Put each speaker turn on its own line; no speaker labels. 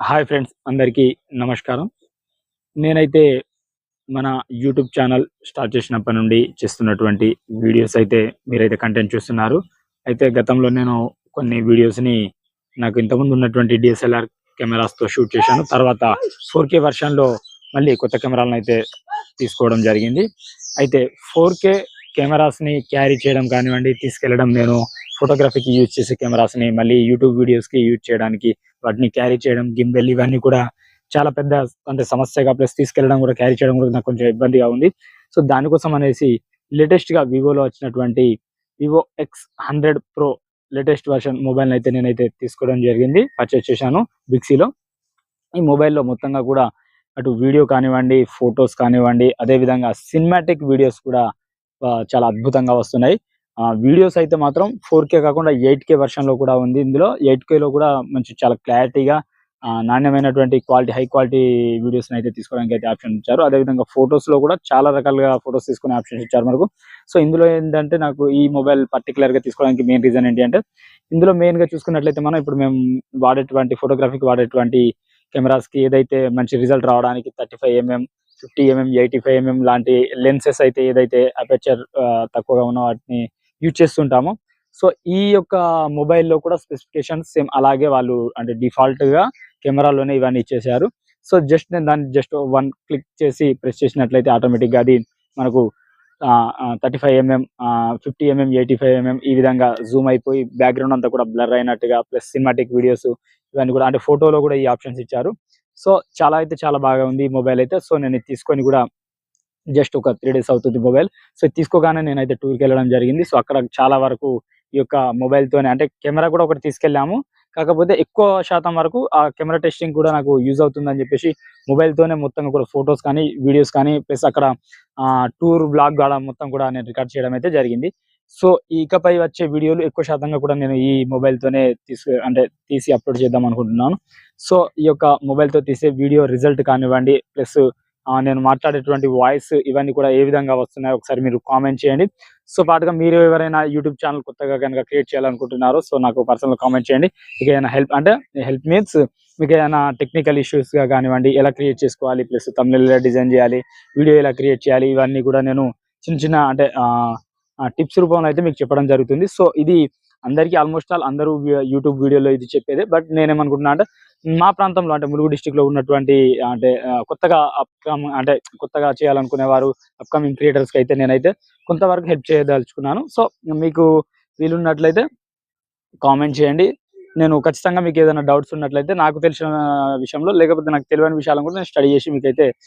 Hi friends అందరికీ నమస్కారం. నేనైతే మన యూట్యూబ్ ఛానల్ స్టార్ట్ చేసినప్పటి నుండి చేస్తున్నటువంటి వీడియోస్ అయితే మీరైతే కంటెంట్ చూస్తున్నారు. అయితే గతంలో నేను కొన్ని వీడియోస్ని నాకు ఇంతకుముందు ఉన్నటువంటి డిఎస్ఎల్ఆర్ కెమెరాస్తో షూట్ చేశాను. తర్వాత ఫోర్ కే లో మళ్ళీ కొత్త కెమెరాలను అయితే తీసుకోవడం జరిగింది. అయితే ఫోర్ కే కెమెరాస్ని క్యారీ చేయడం కానివ్వండి తీసుకెళ్ళడం నేను ఫోటోగ్రఫీకి యూజ్ చేసే కెమెరాస్ని మళ్ళీ యూట్యూబ్ వీడియోస్కి యూజ్ చేయడానికి వాటిని క్యారీ చేయడం గింబెల్ ఇవన్నీ కూడా చాలా పెద్ద అంటే సమస్యగా ప్లస్ తీసుకెళ్ళడం కూడా క్యారీ చేయడం కూడా నాకు కొంచెం ఇబ్బందిగా ఉంది. సో దానికోసం అనేసి లేటెస్ట్గా వివోలో వచ్చినటువంటి Vivo X hundred pro latest version mobile అయితే నేనైతే తీసుకోవడం జరిగింది పర్చేస్ చేశాను బిక్సీలో ఈ మొబైల్లో మొత్తంగా కూడా అటు వీడియో కానివ్వండి ఫొటోస్ కానివ్వండి అదే విధంగా సినిమాటిక్ వీడియోస్ కూడా చాలా అద్భుతంగా వస్తున్నాయి. వీడియోస్ అయితే మాత్రం ఫోర్ కే కాకుండా ఎయిట్ కే లో కూడా ఉంది. ఇందులో ఎయిట్ కే లో కూడా మంచి చాలా క్లారిటీగా నాణ్యమైనటువంటి క్వాలిటీ హై క్వాలిటీ వీడియోస్ అయితే తీసుకోవడానికి అయితే ఆప్షన్ ఇచ్చారు. అదే విధంగా లో కూడా చాలా రకాలుగా ఫొటోస్ తీసుకునే ఆప్షన్ ఇచ్చారు మనకు. సో ఇందులో ఏంటంటే నాకు ఈ మొబైల్ పర్టికులర్గా తీసుకోవడానికి మెయిన్ రీజన్ ఏంటి అంటే ఇందులో మెయిన్గా చూసుకున్నట్లయితే మనం ఇప్పుడు మేము వాడేటువంటి ఫోటోగ్రఫీకి వాడేటువంటి కెమెరాస్కి ఏదైతే మంచి రిజల్ట్ రావడానికి thirty five mm fifty mm eighty five mm లాంటి లెన్సెస్ అయితే ఏదైతే అపెచర్ తక్కువగా ఉన్న వాటిని యూజ్ చేస్తుంటాము. సో ఈ యొక్క మొబైల్లో కూడా స్పెసిఫికేషన్స్ సేమ్ అలాగే వాళ్ళు అంటే డిఫాల్ట్గా కెమెరాలోనే ఇవన్నీ ఇచ్చేసారు సో జస్ట్ నేను దాన్ని జస్ట్ వన్ క్లిక్ చేసి ప్రెస్ చేసినట్లయితే ఆటోమేటిక్గా అది మనకు thirty five mm fifty mm eighty five mm ఈ విధంగా జూమ్ అయిపోయి బ్యాక్గ్రౌండ్ అంతా కూడా బ్లర్ అయినట్టుగా ప్లస్ సినిమాటిక్ వీడియోస్ ఇవన్నీ కూడా అంటే ఫోటోలో కూడా ఈ ఆప్షన్స్ ఇచ్చారు. సో చాలా అయితే చాలా బాగా ఉంది ఈ మొబైల్ అయితే. సో నేను తీసుకొని కూడా జస్ట్ ఒక త్రీ డేస్ అవుతుంది మొబైల్. సో తీసుకోగానే నేనైతే టూర్కి వెళ్ళడం జరిగింది. సో అక్కడ చాలా వరకు ఈ యొక్క మొబైల్ తోనే అంటే కెమెరా కూడా ఒకటి తీసుకెళ్ళాము. కాకపోతే ఎక్కువ శాతం వరకు ఆ కెమెరా టెస్టింగ్ కూడా నాకు యూజ్ అవుతుందని చెప్పేసి మొబైల్ తోనే మొత్తం కూడా ఫొటోస్ కానీ వీడియోస్ కానీ ప్లస్ అక్కడ టూర్ బ్లాగ్ కూడా మొత్తం కూడా నేను రికార్డ్ చేయడం అయితే జరిగింది. సో ఇకపై వచ్చే వీడియోలు ఎక్కువ శాతంగా కూడా నేను ఈ మొబైల్ తోనే అంటే తీసి అప్లోడ్ చేద్దాం అనుకుంటున్నాను. సో ఈ యొక్క మొబైల్తో తీసే వీడియో రిజల్ట్ కానివ్వండి ప్లస్ నేను మాట్లాడేటువంటి వాయిస్ ఇవన్నీ కూడా ఏ విధంగా వస్తున్నాయో ఒకసారి మీరు కామెంట్ చేయండి. సో పాటుగా మీరు ఎవరైనా యూట్యూబ్ ఛానల్ కొత్తగా కనుక క్రియేట్ చేయాలనుకుంటున్నారో సో నాకు పర్సనల్ కామెంట్ చేయండి. మీకు ఏదైనా హెల్ప్ అంటే హెల్ప్ మీన్స్ మీకు ఏదైనా టెక్నికల్ ఇష్యూస్గా కానివ్వండి ఎలా క్రియేట్ చేసుకోవాలి ప్లస్ తమిళ ఎలా డిజైన్ చేయాలి వీడియో ఎలా క్రియేట్ చేయాలి ఇవన్నీ కూడా నేను చిన్న చిన్న అంటే టిప్స్ రూపంలో అయితే మీకు చెప్పడం జరుగుతుంది. సో ఇది అందరికీ ఆల్మోస్ట్ ఆల్ అందరూ యూట్యూబ్ వీడియోలో ఇది చెప్పేదే. బట్ నేనేమనుకుంటున్నా అంటే మా ప్రాంతంలో అంటే ములుగు డిస్టిక్లో ఉన్నటువంటి అంటే కొత్తగా అప్కమ్ అంటే కొత్తగా చేయాలనుకునే వారు అప్కమింగ్ క్రియేటర్స్కి అయితే నేనైతే కొంతవరకు హెల్ప్ చేయదలుచుకున్నాను. సో మీకు వీలున్నట్లయితే కామెంట్ చేయండి. నేను ఖచ్చితంగా మీకు ఏదైనా డౌట్స్ ఉన్నట్లయితే నాకు తెలిసిన విషయంలో లేకపోతే నాకు తెలియని విషయాలను కూడా నేను స్టడీ చేసి మీకైతే